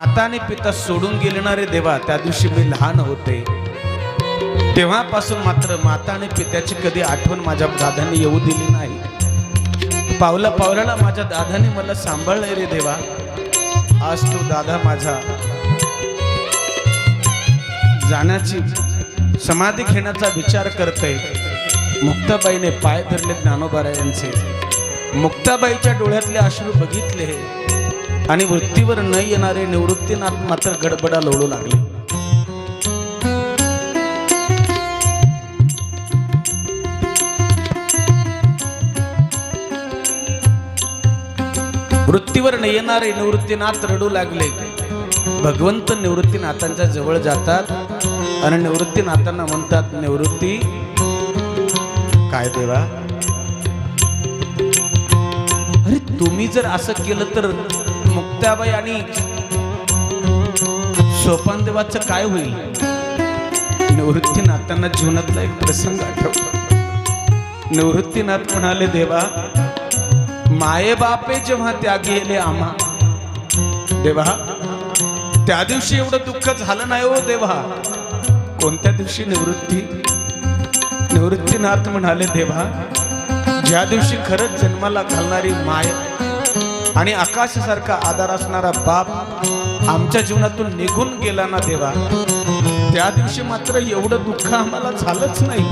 माताने पिता सोडून गेलेणारे देवा त्या दिवशी मी लहान होते. तेव्हापासून मात्र माता आणि पित्याची कधी आठवण माझ्या दादांनी येऊ दिली नाही. पावला पावलाला माझ्या दादाने मला सांभाळले रे देवा. आज तो दादा माझा जाण्याची समाधी घेण्याचा विचार करते मुक्ताबाईने पाय धरले ज्ञानोबारा यांचे मुक्ताबाईच्या डोळ्यातले अश्रू बघितले. आणि वृत्तीवर न येणारे निवृत्तीनाथ मात्र गडबडा लोळू लागले. वृत्तीवर न येणारे निवृत्तीनाथ रडू लागले. भगवंत निवृत्तीनाथांच्या जवळ जातात आणि निवृत्तीनाथांना म्हणतात निवृत्ती. काय देवा? अरे तुम्ही जर असं केलं तर मुक्ताबाई आणि सोपान देवाचं काय होईल? निवृत्तीनाथांना जीवनातला एक प्रसंग आठवतो. निवृत्तीनाथ म्हणाले देवा माये बापे जेव्हा त्या गेले आम्हा. देवा त्या दिवशी एवढं दुःख झालं नाही हो देवा. कोणत्या दिवशी निवृत्ती? निवृत्तीनाथ म्हणाले देवा ज्या दिवशी खरंच जन्माला घालणारी माय आणि आकाशासारखा आधार असणारा बाप आमच्या जीवनातून निघून गेला ना देवा. त्या दिवशी मात्र एवढं दुःख आम्हाला झालंच नाही.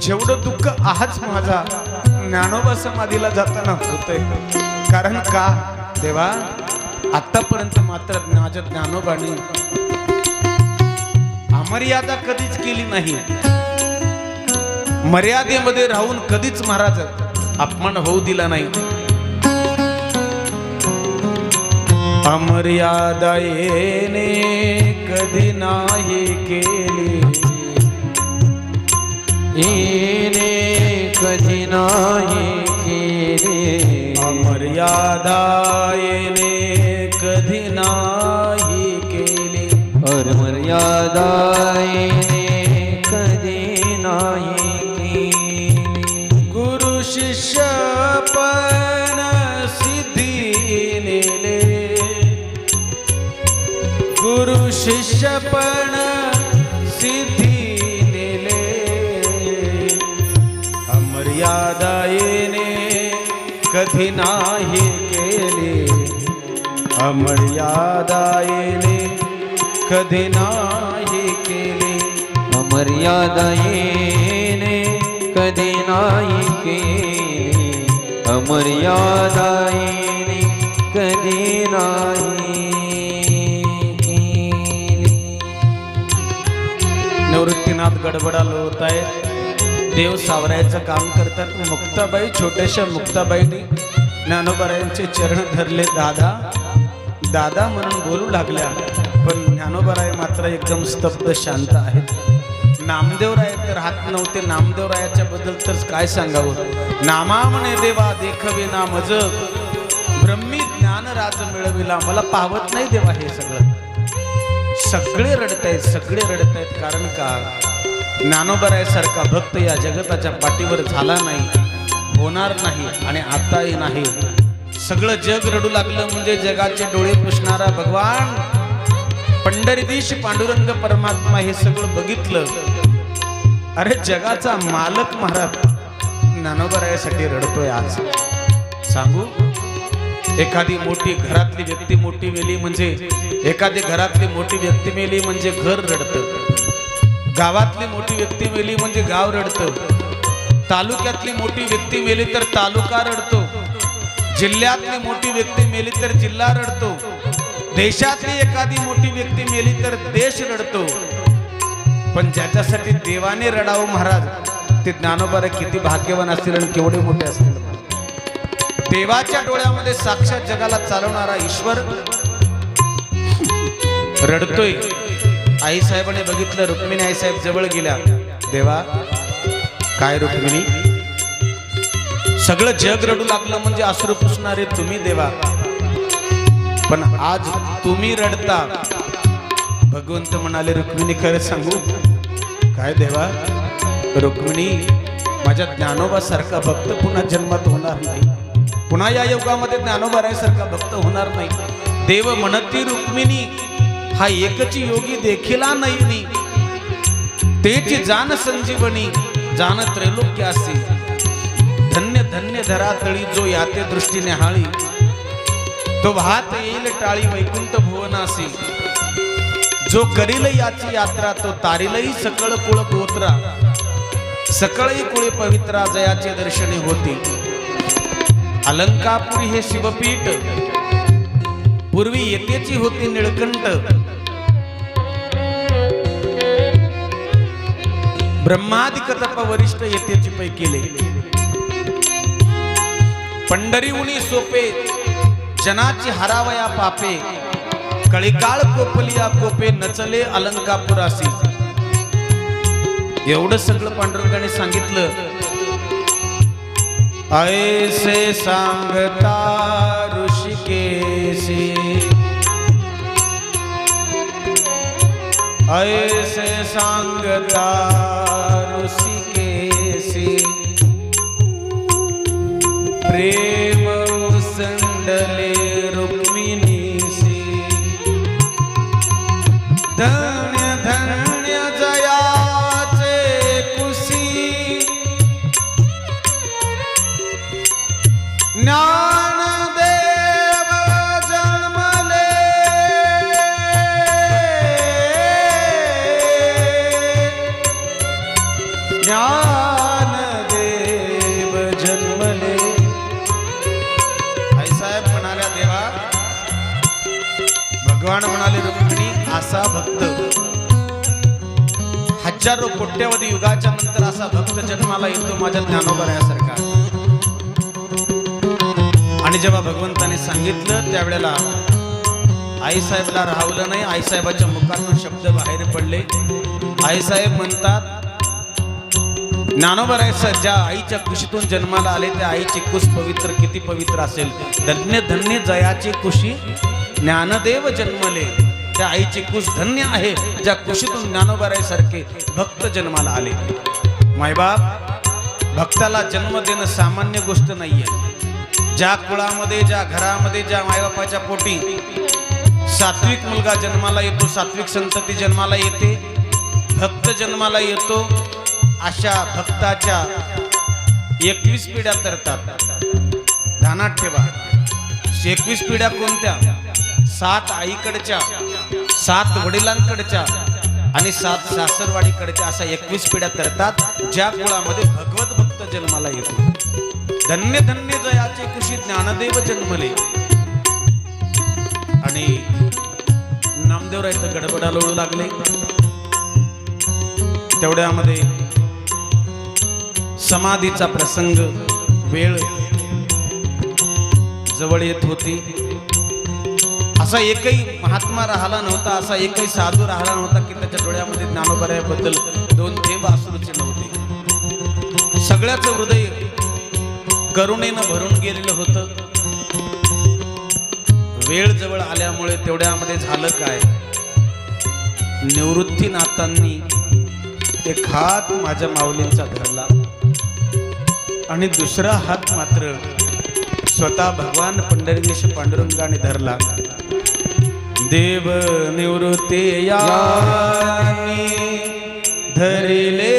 जेवढं दुःख आज माझा ज्ञानोबा समाधीला जाताना होतंय. कारण का? देवा आतापर्यंत मात्र माझ्या ज्ञानोबाने अमर्यादा कधीच केली नाही. मर्यादेमध्ये राहून कधीच महाराज अपमान होऊ दिला नाही. अमर्यादा येणे कधी नाही केली. येणे कधी नाही केली. अमर्यादा येणे कधी नाही केली. अमर्यादा मर्यादा येणे शिष्य सिद्धी नेले. अमर्यादा येणे कधी नाही केले. अमर्यादा येणे कधी नाही केले. अमर्यादा येणे कधी नाही केले. अमर्यादा येणे कधी नाही निवृत्तीनाथ गडबडाल होत आहेत देव सावरायचं काम करतात. मुक्ताबाई छोट्याशा मुक्ताबाईने ज्ञानोबरायांचे चरण धरले. दादा दादा म्हणून बोलू लागल्या पण ज्ञानोबराय मात्र एकदम स्तब्ध शांत आहेत. नामदेवराय तर हात नव्हते. नामदेवरायाच्या बद्दल तर काय सांगावं? नामा म्हणे देवा देखवे ना मज ब्रह्मी ज्ञान राज मिळविला. मला पावत नाही देवा हे सगळं. सगळे रडतायत सगळे रडतायत कारण का? ज्ञानोबरायसारखा भक्त या जगताच्या पाठीवर झाला नाही होणार नाही आणि आताही नाही. सगळं जग रडू लागलं म्हणजे जगाचे डोळे पुसणारा भगवान. पंढरीदीश पांडुरंग परमात्मा हे सगळं बघितलं. अरे जगाचा मालक महाराज ज्ञानोबरायासाठी रडतोय आज. सांगू? एखादी मोठी घरातली व्यक्ती मोठी मेली म्हणजे एखादी घरातली मोठी व्यक्ती मेली म्हणजे घर रडतं. गावातली मोठी व्यक्ती मेली म्हणजे गाव रडतं. तालुक्यातली मोठी व्यक्ती मेली तर तालुका रडतो. जिल्ह्यातली मोठी व्यक्ती मेली तर जिल्हा रडतो. देशातली एखादी मोठी व्यक्ती मेली तर देश रडतो. पण ज्याच्यासाठी देवाने रडावं महाराज ते ज्ञानोबारे किती भाग्यवान असतील आणि केवढे मोठे असतील. देवाच्या डोळ्यामध्ये साक्षात जगाला चालवणारा ईश्वर. रडतोय. आई साहेबाने बघितलं रुक्मिणी आई साहेब जवळ गेल्या. देवा काय रुक्मिणी? सगळं जग रडू लागलं म्हणजे अश्रू पुसणारे तुम्ही देवा. पण आज तुम्ही रडता. भगवंत म्हणाले रुक्मिणी खरं सांगू? काय देवा? रुक्मिणी माझ्या ज्ञानोबासारखा भक्त पुन्हा जन्मात होणार नाही. पुन्हा या युगामध्ये ज्ञानोबारायासारखा भक्त होणार नाही. देव म्हणती रुक्मिणी हा एकची योगी देखिला नाही तेची जान संजीवनी जान त्रैलोक्यासी धन्य धन्य धरातळी जो याते दृष्टीने हाळी. तो भात येईल टाळी वैकुंठ भुवनासी. जो करील याची यात्रा तो तारीलही सकळ कुळ गोत्रा. सकळही कुळे पवित्रा जयाचे दर्शने होती. अलंकापुरी हे शिवपीठ. पूर्वी येतेची होती निळकंठ. ब्रह्मादिक तप वरिष्ठ येतेची पै केले पंढरी उणी सोपे जनाची हरावया पापे कळिकाळ कोपलिया कोपे नचले अलंकापुरासी. एवढं सगळं पांडुरंगाने सांगितलं. ऐसे सांगता ऋषिकेशी। ऐसे सांगता ऋषिकेशी। प्रेम ज्ञानदेव जन्मले. आईसाहेब म्हणाल्या देवा भगवान म्हणाले रुक्मिणी असा भक्त. हजारो कोट्यावधी युगाच्या नंतर असा भक्त जन्माला येतो माझ्या ज्ञानोबऱ्यासारखा. आणि जेव्हा भगवंताने सांगितलं त्यावेळेला आईसाहेबला राहवलं नाही. आईसाहेबाच्या मुखातून शब्द बाहेर पडले. आईसाहेब म्हणतात ज्ञानोबराय सर ज्या आईच्या कुशीतून जन्माला आले त्या आईची कुश पवित्र किती पवित्र असेल. धन्य धन्य जयाची कुशी ज्ञानदेव जन्मले. त्या आईची कुश धन्य आहे ज्या कुशीतून ज्ञानोबराय सारखे भक्त जन्माला आले. मायबाप भक्ताला जन्म देणं सामान्य गोष्ट नाहीये. ज्या कुळामध्ये ज्या घरामध्ये ज्या मायबापाच्या पोटी सात्विक मुलगा जन्माला येतो सात्विक संतती जन्माला येते भक्त जन्माला येतो अशा भक्ताच्या एकवीस पिढ्या तरतात. ध्यानात ठेवा. एकवीस पिढ्या कोणत्या? सात आईकडच्या सात वडिलांकडच्या आणि सात सासरवाडीकडच्या अशा एकवीस पिढ्या तरतात ज्या कुळामध्ये भगवत भक्त जन्माला येतो. धन्य धन्य जयाचे कुशी ज्ञानदेव जन्मले. आणि नामदेवराय तर गडबडा लोळू लागले. तेवढ्यामध्ये समाधीचा प्रसंग वेळ जवळ येत होती. असा एकही महात्मा राहिला नव्हता असा एकही साधू राहिला नव्हता की त्याच्या डोळ्यामध्ये ज्ञानोबऱ्याबद्दल दोन थेंब अश्रूचे नव्हते. सगळ्याच हृदय करुणेनं भरून गेलेलं होतं. वेळ जवळ आल्यामुळे तेवढ्यामध्ये झालं काय? निवृत्तीनाथांनी एक हात माझ्या माऊलींचा धरला. आणि दुसरा हात मात्र स्वतः भगवान पंढरीश पांडुरंगाने धरला. देव निवृत्ती यानी धरिले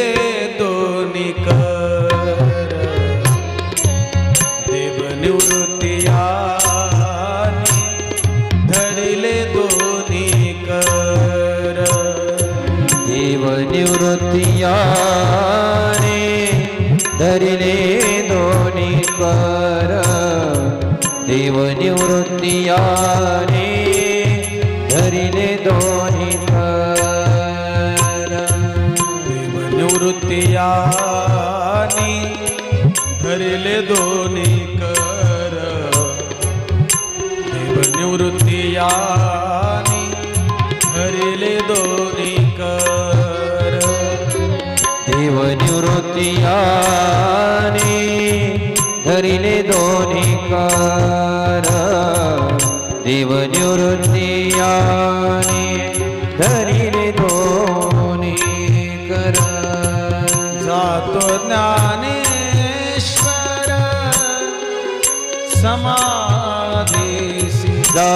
धरले दोन्ही कर. देव निवृत्ती यानी धरले दोन्ही कर. देव निवृत्तियाने धरिले दोन्ही कर. देव निवृत्तियाने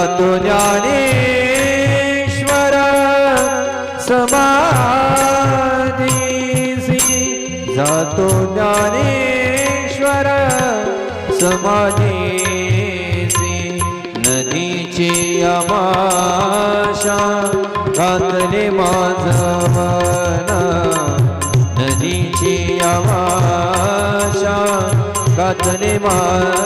ज्ञानेश्वर जातो ज्ञानेश्वर समाधीसी जातो ज्ञानेश्वर समाधीसी नदीची आमाशा घातले माझवन मन. नदीची आमाशा घातले माझं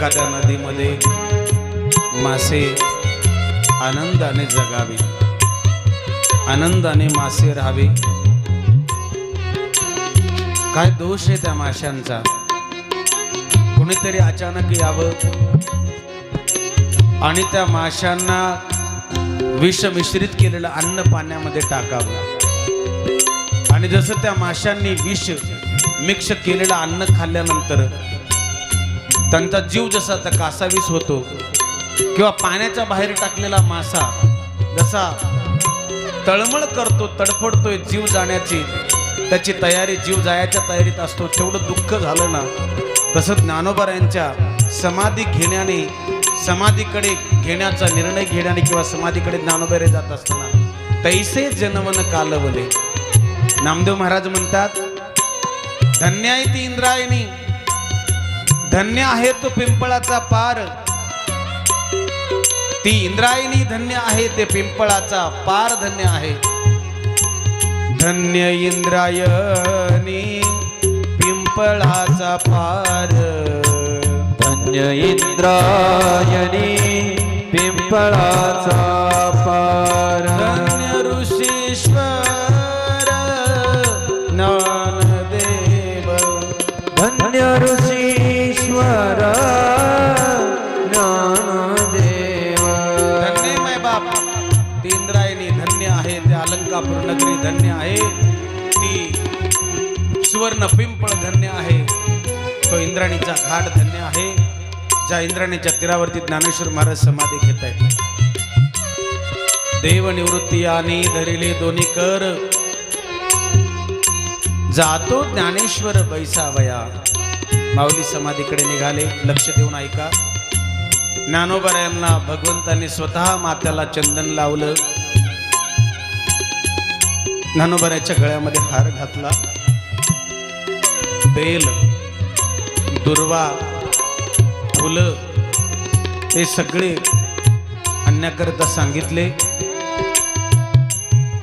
एखाद्या नदीमध्ये मासे आनंदाने जगावे. आनंदाने मासे राहावे. काय दोष आहे त्या माशांचा? कुणीतरी अचानक यावं आणि त्या माशांना विष मिश्रित केलेलं अन्न पाण्यामध्ये टाकावं. आणि जसं त्या माशांनी विष मिक्स केलेलं अन्न खाल्ल्यानंतर त्यांचा जीव जसा त्या कासावीस होतो किंवा पाण्याच्या बाहेर टाकलेला मासा जसा तळमळ करतो तडफडतोय जीव जाण्याची त्याची तयारी जीव जायच्या तयारीत असतो तेवढं दुःख झालं ना तसं ज्ञानोबरायांच्या समाधी घेण्याने समाधीकडे घेण्याचा निर्णय घेण्याने किंवा समाधीकडे ज्ञानोबरे जात असताना तैसे जनमन कालवले. नामदेव महाराज म्हणतात धन्याय ती इंद्रायणी धन्य आहे तो पिंपळाचा पार. ती इंद्रायणी धन्य आहे ते पिंपळाचा पार धन्य आहे. धन्य इंद्रायणी पिंपळाचा पार. धन्य इंद्रायणी पिंपळाचा पार. सुवर्ण पिंपळ धन्य आहे. तो इंद्राणीचा घाट धन्य आहे. ज्या इंद्राणीच्या तीरावरती ज्ञानेश्वर महाराज समाधी घेत आहेत. देव निवृत्ती आणि धरिले दोन्ही कर. जातो ज्ञानेश्वर बैसावया. माऊली समाधीकडे निघाले. लक्ष देऊन ऐका. ज्ञानोबरायांना भगवंतांनी स्वतः मात्याला चंदन लावलं. ज्ञानोबराच्या गळ्यामध्ये हार घातला. बेल दुर्वा फुलं हे सगळे आणण्याकरता सांगितले.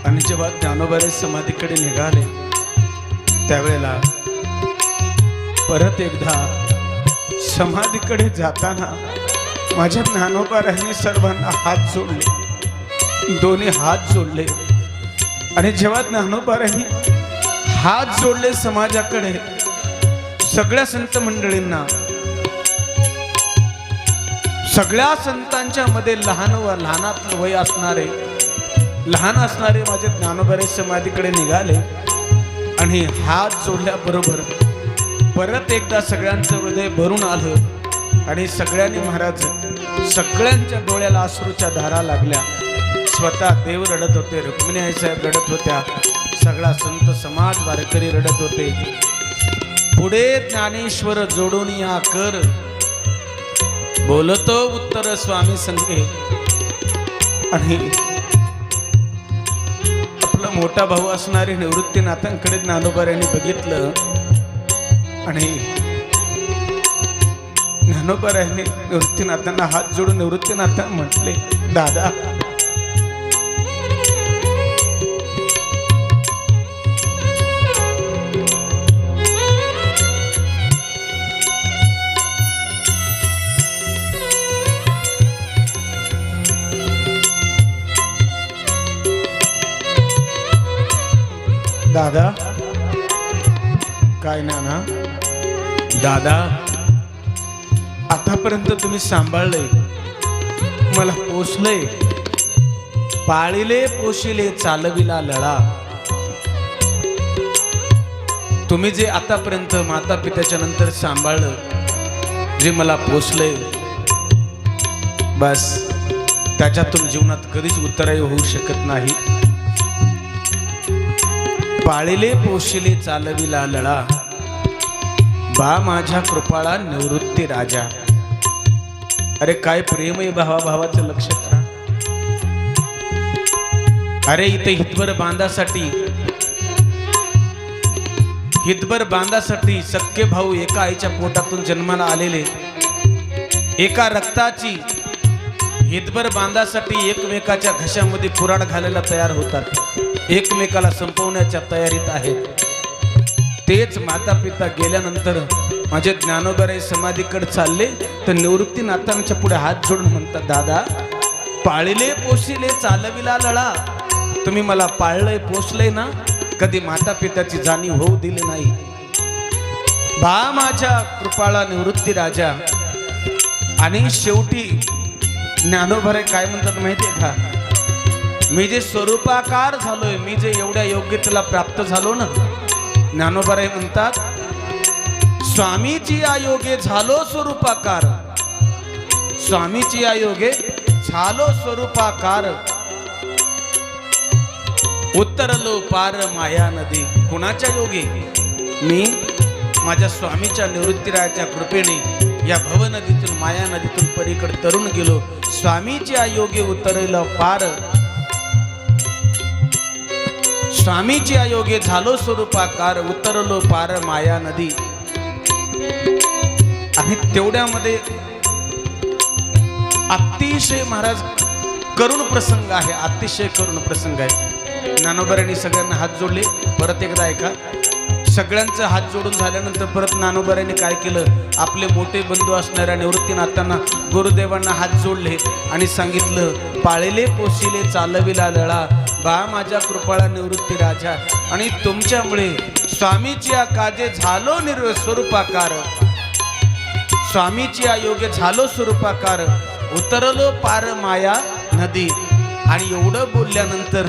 आणि जेव्हा ज्ञानोबारे समाधीकडे निघाले त्यावेळेला परत एकदा समाधीकडे जाताना माझ्या ज्ञानोबारांनी सर्वांना हात जोडले. दोन्ही हात जोडले. आणि जेव्हा ज्ञानोबारांनी हात जोडले समाजाकडे सगळ्या संत मंडळींना सगळ्या संतांच्या मध्ये लहान व लहानातलं वय असणारे लहान असणारे माझे ज्ञानोबरे समाधीकडे निघाले. आणि हात जोडल्याबरोबर परत एकदा सगळ्यांचं हृदय भरून आलं आणि सगळ्यांनी महाराज सगळ्यांच्या डोळ्याला अश्रूच्या धारा लागल्या. स्वतः देव रडत होते रुक्मिणी साहेब रडत होत्या सगळा संत समाज वारकरी रडत होते. पुढे ज्ञानेश्वर जोडून या कर. बोलतो उत्तर स्वामी संघे. आणि आपला मोठा भाऊ असणारे निवृत्तीनाथांकडे ज्ञानोबार यांनी बघितलं. आणि ज्ञानोबार यांनी निवृत्तीनाथांना हात जोडून निवृत्तीनाथांना म्हटले दादा दादा? काय नाना दादा? आतापर्यंत तुम्ही सांभाळलंय. मला पोचलंय पाळिले पोशिले चालविला लळा. तुम्ही जे आतापर्यंत माता पित्याच्या नंतर सांभाळलं जे मला पोचलंय बस. त्याच्यातून जीवनात कधीच उत्तराय होऊ शकत नाही. पाळिले पोशिले चालविला लळा. बा माझ्या कृपाळा निवृत्ती राजा. अरे काय प्रेम आहे भावा भावाचं लक्ष करा. अरे इथे हितभर बांधासाठी हितभर बांधासाठी सख्खे भाऊ एका आईच्या पोटातून जन्माला आलेले. एका रक्ताची हितभर बांधासाठी एकमेकाच्या घशामध्ये कुराड घालायला तयार होतात. एकमेकाला संपवण्याच्या तयारीत आहेत. तेच माता पिता गेल्यानंतर माझे ज्ञानोबराई समाधीकडे चालले तर निवृत्ती नातांच्या पुढे हात जोडून म्हणतात दादा पाळले पोशिले चालविला लळा. तुम्ही मला पाळलंय पोसलंय ना? कधी माता पित्याची जाणीव होऊ दिली नाही. बा माझ्या कृपाळा निवृत्ती राजा. आणि शेवटी ज्ञानोभरे काय म्हणतात माहितीये का? मी जे स्वरूपाकार झालोय मी जे एवढ्या योग्यतेला प्राप्त झालो ना ज्ञानोबराय म्हणतात स्वामीची आयोगे झालो स्वरूपाकार. स्वामीची आयोगे झालो स्वरूपाकार. उत्तरलो पार माया नदी. कुणाच्या योगे? मी. माझ्या स्वामीच्या निवृत्तीरायाच्या कृपेने या भव नदीतून माया नदीतून पलीकडे तरुण गेलो. स्वामीच्या योगे उतरलं पार. स्वामीची आयोगे झालो स्वरूपाकार उतरलो पार माया नदी. आणि तेवढ्यामध्ये अतिशय महाराज करुण प्रसंग आहे अतिशय करुण प्रसंग आहे. नानोबऱ्यांनी सगळ्यांना हात जोडले परत एकदा ऐका. सगळ्यांचं हात जोडून झाल्यानंतर परत नानोबऱ्यांनी काय केलं? आपले मोठे बंधू असणाऱ्या निवृत्तीनाथांना गुरुदेवांना हात जोडले आणि सांगितलं पाळेले पोशिले चालविला लळा बा माझ्या कृपाळा निवृत्ती राजा. आणि तुमच्यामुळे स्वामीची या काजे झालो निर्व स्वरूपाकार. स्वामीची आयोग्य झालो स्वरूपाकार. उतरलो पार माया नदी. आणि एवढं बोलल्यानंतर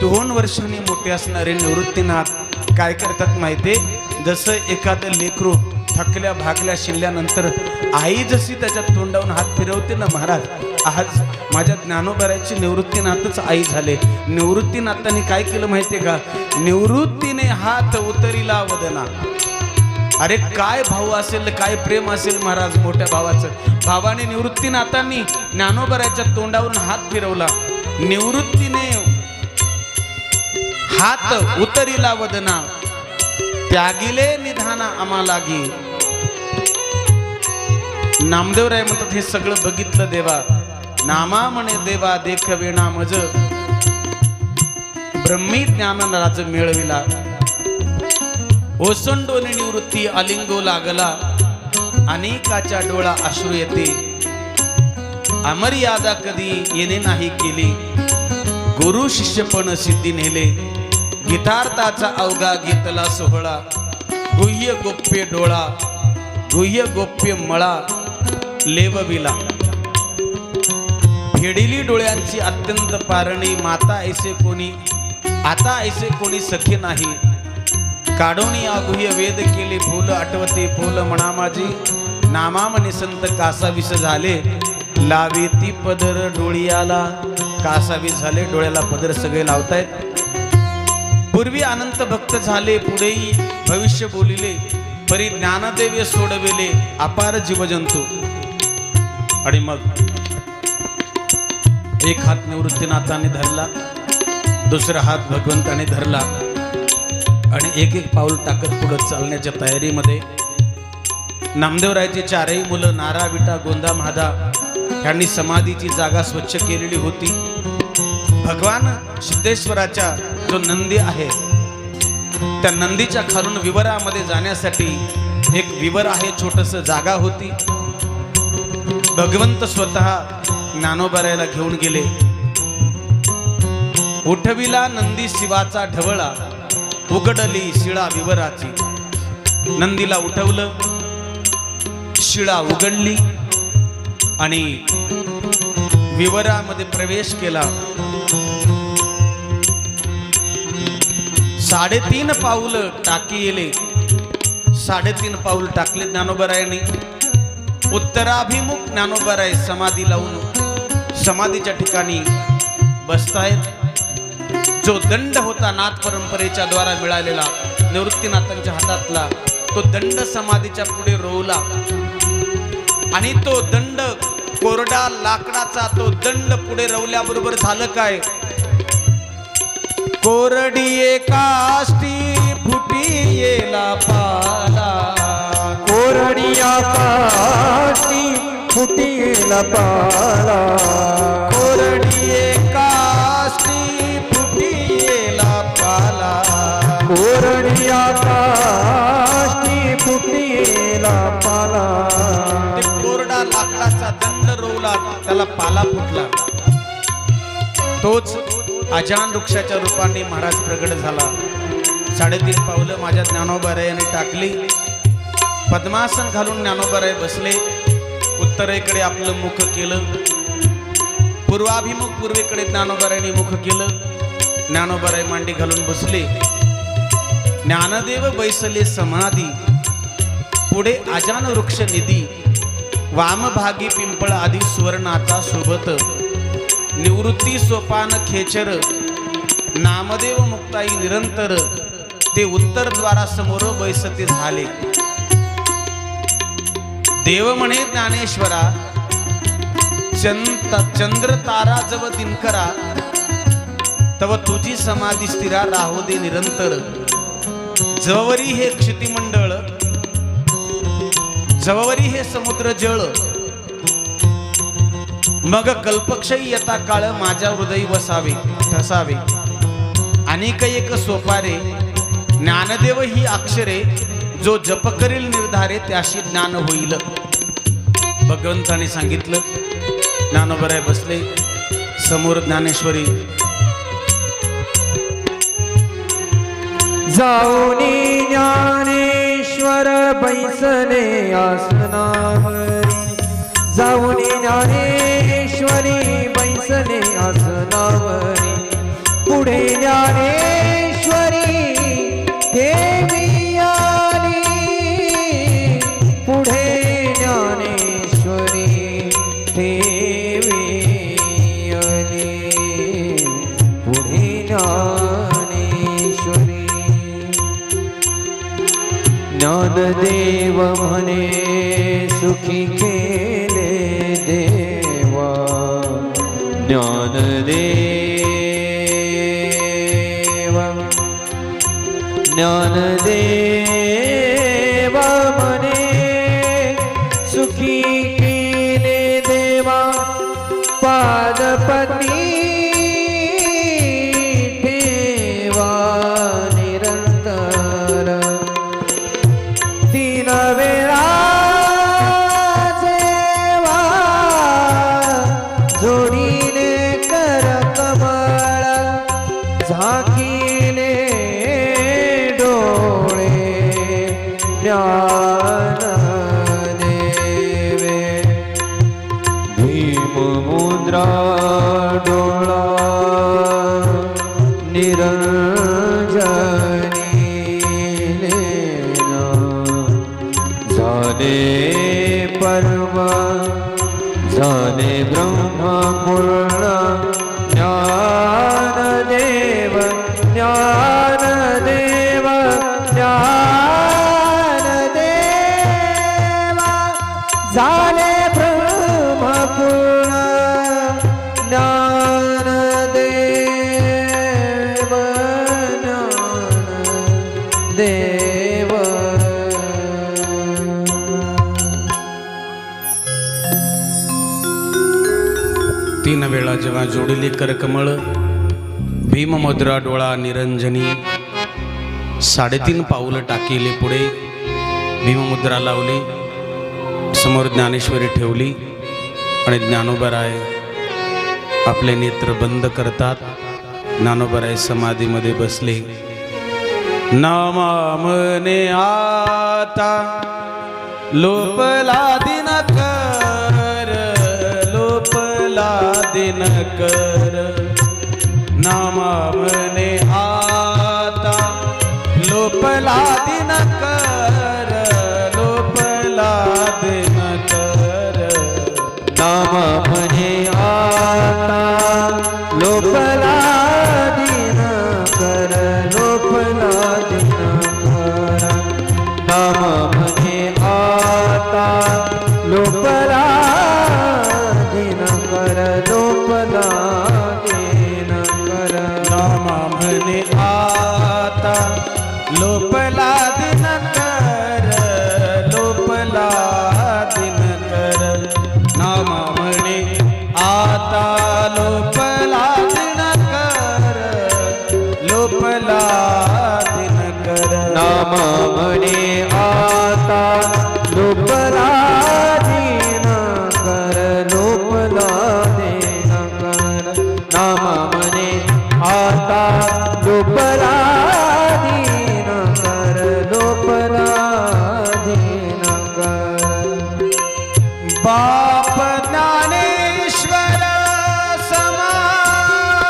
दोन वर्षांनी मोठे असणारे निवृत्तीनाथ काय करतात माहिती जसं एखादं लेकरू थकल्या भागल्या शिरल्यानंतर आई जशी त्याच्या तोंडावून हात फिरवते ना महाराज आज माझ्या ज्ञानोबऱ्याची निवृत्तीनाथच आई झाले. निवृत्तीनाथांनी काय केलं माहितीये का? निवृत्तीने हात उतरीला वदना. अरे काय भाऊ असेल काय प्रेम असेल महाराज मोठ्या भावाचं. भावाने निवृत्तीनाथांनी ज्ञानोबऱ्याच्या तोंडावरून हात फिरवला. निवृत्तीने हात उतरीला वदना. त्यागिले निधाना आम्हालागी. नामदेवराय म्हणतात हे सगळं बघितलं देवा. नामा म्हणे देवा देख वेणा मज ब्रह्मी ज्ञान राज मिळविला. ओसंडोनी निवृत्ती अलिंगो लागला. अनेकाच्या डोळा अश्रू येते. अमर्यादा कधी येणे नाही केली. गुरु शिष्यपण सिद्धी नेले. गीतार्थाचा अवघा घेतला सोहळा. गुह्य गोप्य डोळा. गुह्य गोप्य मळा. लेवविला. फेडिली डोळ्यांची अत्यंत पारणी माता ऐसे कोणी आता ऐसे कोणी सखे नाही. काढोनी आगुह्य वेद केले फुल आठवते फुल म्हणा माझी नामा म्हणे संत कासावीस झाले लावे ती पदर डोळियाला. कासावीस झाले डोळ्याला पदर सगळे लावतायत पूर्वी अनंत भक्त झाले पुढेही भविष्य बोलिले परी ज्ञानदेव सोडविले अपार जीवजंतू. आणि मग? एक हात निवृत्तीनाथाने धरला दुसरा हात भगवंताने धरला आणि एक एक पाऊल टाकत पुढं चालण्याच्या तयारीमध्ये नामदेवरायचे चारही मुलं नारा विटा गोंदा म्हादा यांनी समाधीची जागा स्वच्छ केलेली होती. भगवान सिद्धेश्वराच्या जो नंदी आहे त्या नंदीच्या खालून विवरामध्ये जाण्यासाठी एक विवर आहे छोटस जागा होती. भगवंत स्वतः ज्ञानोबरायला घेऊन गेले. उठविला नंदी शिवाचा ढवळा उघडली शिळा विवराची. नंदीला उठवलं शिळा उघडली आणि विवरामध्ये प्रवेश केला. साडेतीन पाऊल टाकी येले. साडेतीन पाऊल टाकले ज्ञानोबरायने. उत्तराभिमुख ज्ञानोबराय समाधी लावून समाधीच्या ठिकाणी बसतायत. जो दंड होता नाथ परंपरेच्या द्वारा मिळालेला निवृत्तीनाथांच्या हातातला तो दंड समाधीच्या पुढे रोवला. आणि तो दंड कोरडा लाकडाचा तो दंड पुढे रवल्याबरोबर झालं काय? कोरडी काष्टी फुटी येला पाला. कोरडिया काष्टी फुटील पाला. कोरडी काष्टी फुटी येला पाला. कोरडिया काष्टी फुटील पाला. ते कोरडा लाकडाचा दंड रोवला त्याला पाला फुटला. तोच अजान वृक्षाच्या रूपाने महाराज प्रगट झाला. साडेतीन पावलं माझ्या ज्ञानोबारायाने टाकली. पद्मासन घालून ज्ञानोबाराय बसले. उत्तरेकडे आपलं मुख केलं. पूर्वाभिमुख पूर्वेकडे ज्ञानोबारायने मुख केलं. ज्ञानोबाराय मांडी घालून बसले. ज्ञानदेव बैसले समाधी. पुढे अजान वृक्ष निधी. वामभागी पिंपळ आदी सुवर्णाचा सोबत. निवृत्ती सोपान खेचर. नामदेव मुक्ताई निरंतर. ते उत्तर द्वारासमोर बैसते झाले. देव म्हणे ज्ञानेश्वरा चंत चंद्र तारा जव दिनकरा तव तुझी समाधी स्थिरा राहू दे निरंतर. जवरी हे क्षितिमंडळ जवरी हे समुद्र जळ मग कल्पक्षयी यथा काळ माझ्या हृदयी वसावे ठसावे. अनेक एक सोपारे ज्ञानदेव ही अक्षरे जो जप करील निर्धारे त्याशी ज्ञान होईल. भगवंताने सांगितलं ज्ञानोबराय बसले समोर ज्ञानेश्वरी. जाऊनी ज्ञानेश्वर बैसले आसनावरी. जाऊनी ज्ञानेश्वरी बैसले आसनावरी. पुढे ज्ञाने देव. तीन वेळा जेव्हा जोडली करकमळ भीममुद्रा डोळा निरंजनी साडेतीन पाऊलं टाकीले पुढे भीममुद्रा लावली समोर ज्ञानेश्वरी ठेवली आणि ज्ञानोबराय आपले नेत्र बंद करतात. ज्ञानोबराय समाधीमध्ये बसले. नामामने आता लोपला दिनकर लोपला दिन कर म्हणे आता लोपला दिनकर लोपला दिन कर म्हणे आता लोपला बाप ज्ञानेश्वर समाधिष्ट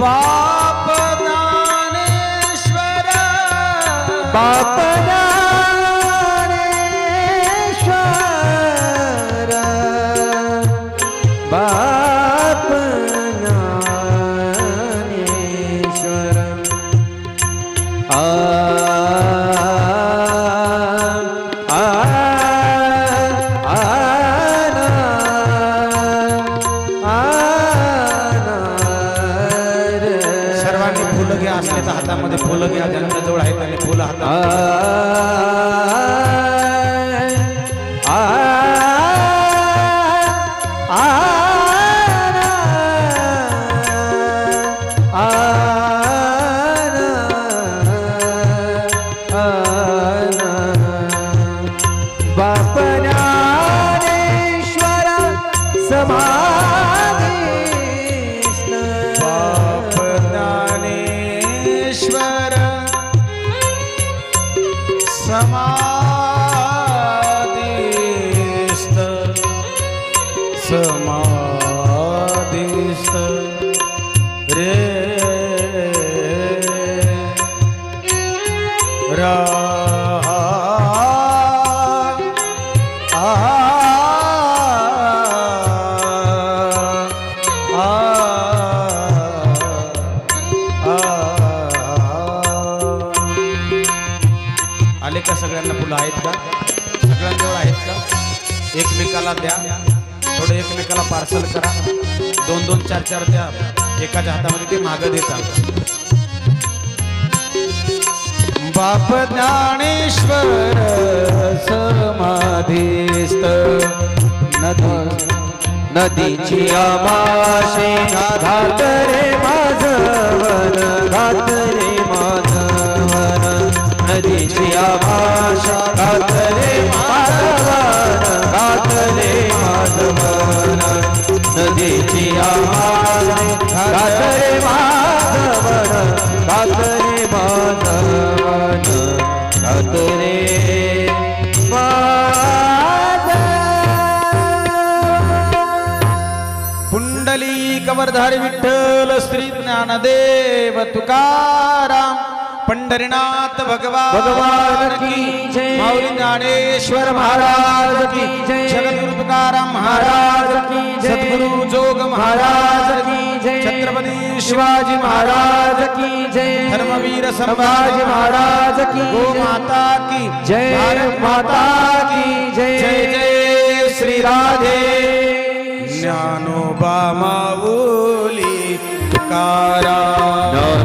बाप ज्ञानेश्वर बाप दोन दोन चार चार त्या एकाच्या हातामध्ये ते मागं देतात. बाप ज्ञानेश्वर समाधीस्त नदी नदीची आमाशे घात रे माझवन घात रे माझवन. नदीची आमाशा गदाधर विठ्ठल श्री ज्ञानदेव तुकाराम पंढरीनाथ भगवान भगवान की जय माऊली ज्ञानेश्वर महाराज की जय जगद्गुरु तुकाराम महाराज की जय सद्गुरु जोग महाराज की जय छत्रपती शिवाजी महाराज की जय धर्मवीर संभाजी महाराज की गो माता की जय भारत माता की जय जय श्री राधे જ્ઞાનો બામાવોલી કારા